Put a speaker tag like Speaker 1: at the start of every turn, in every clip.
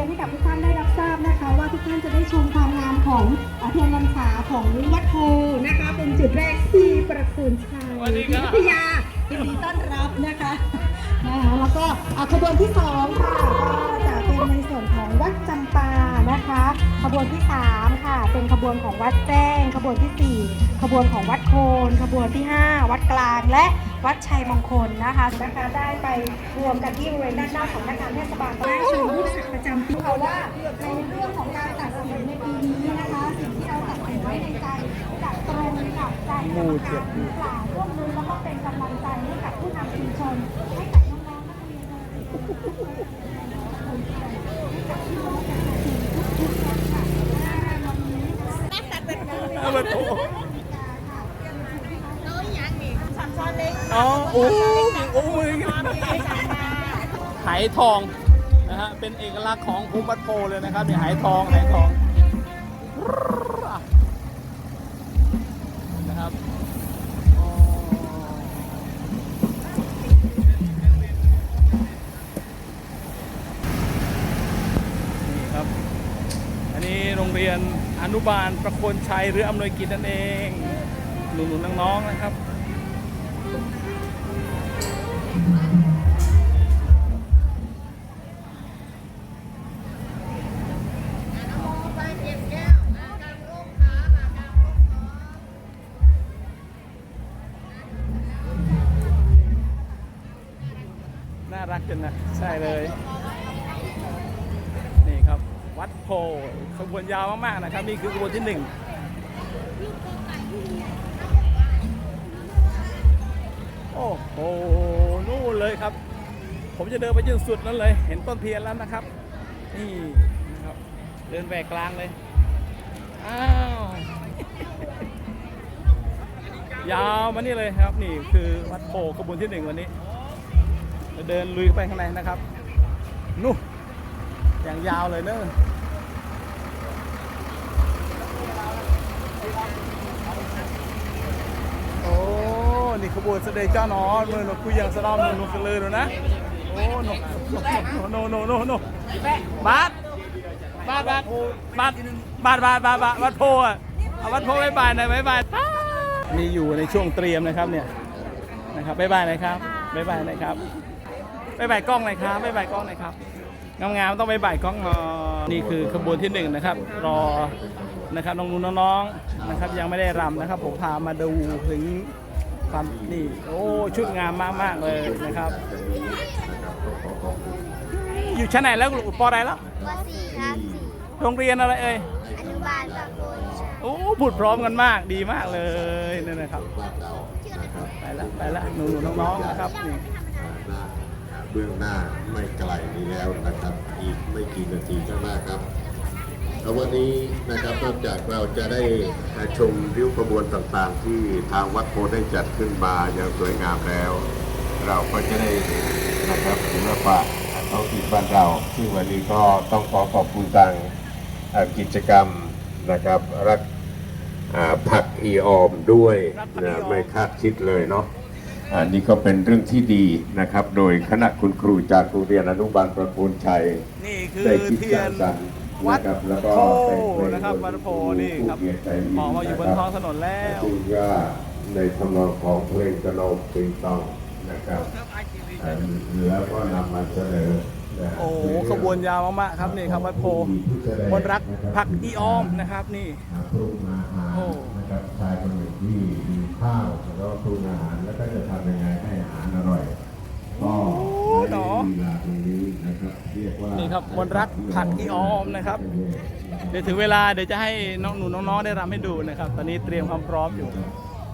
Speaker 1: ียนให้กับทุกท่านได้รับทราบนะคะ ว่าทุกท่านจะได้ชมความงามของอ่าเทียนพรรษาของวัดโพนะคะ เป็นจุดแรกที่ประคุณชัยพิทยายินดีต้อนรับนะคะนะคะแล้วก็ขบวนที่สองค่ะ ขบวนที่สามค่ะ เป็นขบวนของวัดแจ้ง ขบวนที่สี่ขบวนของวัดโคน ขบวนที่ห้าวัดกลางและวัดชัยมงคลนะคะนะคะได้ไปรวมกันที่บริเวณด้านหน้าของนักการเทศบาลได้เชิญผู้จัดประจำปีค่ะว่าในเรื่องของการตัดสินในปีนี้นะคะ สิ่งที่เราตัดสินไว้ในใจจะตรงกับใจกรรมการหรือเปล่าร่วมมือแล้วก็เป็นกำลังใจให้กับผู้นำชุมชนให้กับน้องๆนักเรียนเลย
Speaker 2: เอามาโถอ๋อ โอ้โอ้ยหายทองนะฮะเป็นเอกลักษณ์ของภูมิวัดโพเลยนะครับเนี่ยหายทองหายทองนะครับนี่ครับ อันนี้โรงเรียนอนุบาลประโคนชัยหรืออำนวยกิจนั่นเองหนูๆน้องๆนะครับ น่ารักจังนะ ใช่เลย นี่ครับ วัดโพขบวนยาวมาก ๆ นะครับ นี่คือขบวนที่หนึ่ง ครับ ผมจะเดินไปจนสุดนั้นเลย เห็นต้นเทียนแล้วนะครับ นี่นะครับ เดินแหวกกลางเลย อ้าว ยาวมานี่เลยครับ นี่คือวัดโพขบวนที่หนึ่งวันนี้เราเดินลุยไปข้างในนะครับ นู่นอย่างยาวเลยเนอะโอ้ นี่ ขบวนเสด็จเจ้าหนอเมื่อนกคุยยังสะดอมนกกันเลยนะโอ้นกนกนกนกนกนบาทบาทบาทบาทบาทบาทบาทบาทวัดโพอะเอาวัดโพบายบายหน่อยบายบายนี่อยู่ในช่วงเตรียมนะครับเนี่ยนะครับบายบายน่อยครับบายบายน่อยครับบายบายกล้องหน่อยครับบายบายกล้องหน่อยครับงามๆต้องไปบ่ายกล้องหน่อนี่คือขบวนที่หนึ่งนะครับ รอนะครับน้องๆน้องๆนะครับ ยังไม่ได้รำนะครับ ผมพามาดูถึง ความนี่โอ้ชุดงามมาก ๆ เลยนะครับอยู่ชั้นไหนแล้วลูกปออะไรแล้ว
Speaker 3: ปสี่ครับสี่
Speaker 2: โรงเรียนอะไรเอ่ย
Speaker 3: อนุบาลตะโกนชัย
Speaker 2: โอ้พูดพร้อมกันมากดีมากเลยนี่นะครับไปละไปละหนูๆน้องๆนะครับนี่
Speaker 4: เบื้องหน้าไม่ไกลนี้แล้วนะครับ อีกไม่กี่นาทีข้างหน้าครับ แล้ววันนี้นะครับนอกจากเราจะได้ชมริ้วขบวนต่างๆ ที่ทางวัดโพธิ์ได้จัดขึ้นมาอย่างสวยงามแล้ว เราก็จะได้เห็นนะครับศิลปะท้องถิ่นบ้านเราซึ่งวันนี้ก็ต้องขอขอบคุณทางเอ่อกิจกรรมนะครับรักอ่าผักอีออมด้วยนะไม่คาดคิดเลยเนาะอันนี้ก็เป็นเรื่องที่ดีนะครับ โดยคณะคุณครูจากโรงเรียนอนุบาลประโคนชัย
Speaker 2: นี่คือ
Speaker 4: ได้คิด
Speaker 2: เที
Speaker 4: ส
Speaker 2: ย
Speaker 4: ร้าง
Speaker 2: น
Speaker 4: สรรค์
Speaker 2: วัด
Speaker 4: นะครับแล้วก็
Speaker 2: โพ
Speaker 4: แต่งเพลง
Speaker 2: นะครับวัดโพนี่ครับ
Speaker 4: ผู้เกียรติใจดี
Speaker 2: หมอมาอยู่บนท้องถนนแล้ว
Speaker 4: ซึ่งว่าในทำนองของเพลงกระโนมติงตองนะครับเอ่อแล้วก็นำมาเสนอนะ
Speaker 2: โอ้โหขบวนยาวมากๆครับนี่ครับวัดโพมนรักผักอีออมนะครับนี่
Speaker 4: ปรุงอาหาร
Speaker 2: โอ้
Speaker 4: นะครับชายคนหนึ่งที่มีข้าวแล้วก็ปรุงอาหารแล้วก็จะทำยังไงให้อาหารอร่อยก็ในลีลาตรง นี้นะครับเรียกว่า
Speaker 2: นี่ครับมนรักผักอีออมนะครับ เดี๋ยวถึงเวลาเดี๋ยวจะให้น้องหนูน้องๆได้รำให้ดูนะครับ ตอนนี้เตรียมความพร้อมอยู่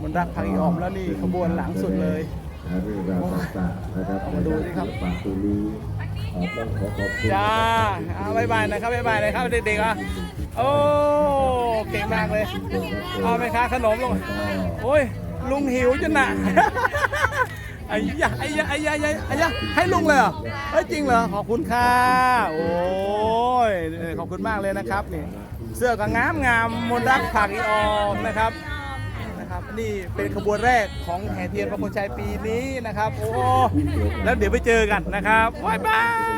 Speaker 2: มนรักผักอีออมแล้วนี่ขบวนหลังสุดเลย
Speaker 4: เรื่องราวต่างๆนะครับ
Speaker 2: เอามาดูสิครับ
Speaker 4: ในงศิลปะตรงนี้ขอต้องขอขอบคุณ
Speaker 2: จ้าเอาบายบายนะครับบายบายเลยครับเด็กๆอะโอ้เก่งมากเลยเอาไหมคะขนมลงโอ้ยลุงหิวจนน่ะ ไอ้ยะไอ้ยะไอ้ยะไอ้ยะไอ้ยะให้ลุงเลยเหรอเฮ้ยจริงเหรอขอบคุณค่ะโอ้ยขอบคุณมากเลยนะครับนี่เสื้อก็งามงามมนต์รักผักอีออมนะครับนะครับ นี่เป็นขบวนแรกของแห่เทียนพระคนชัยปีนี้นะครับ โอ้แล้วเดี๋ยวไปเจอกันนะครับบ๊ายบาย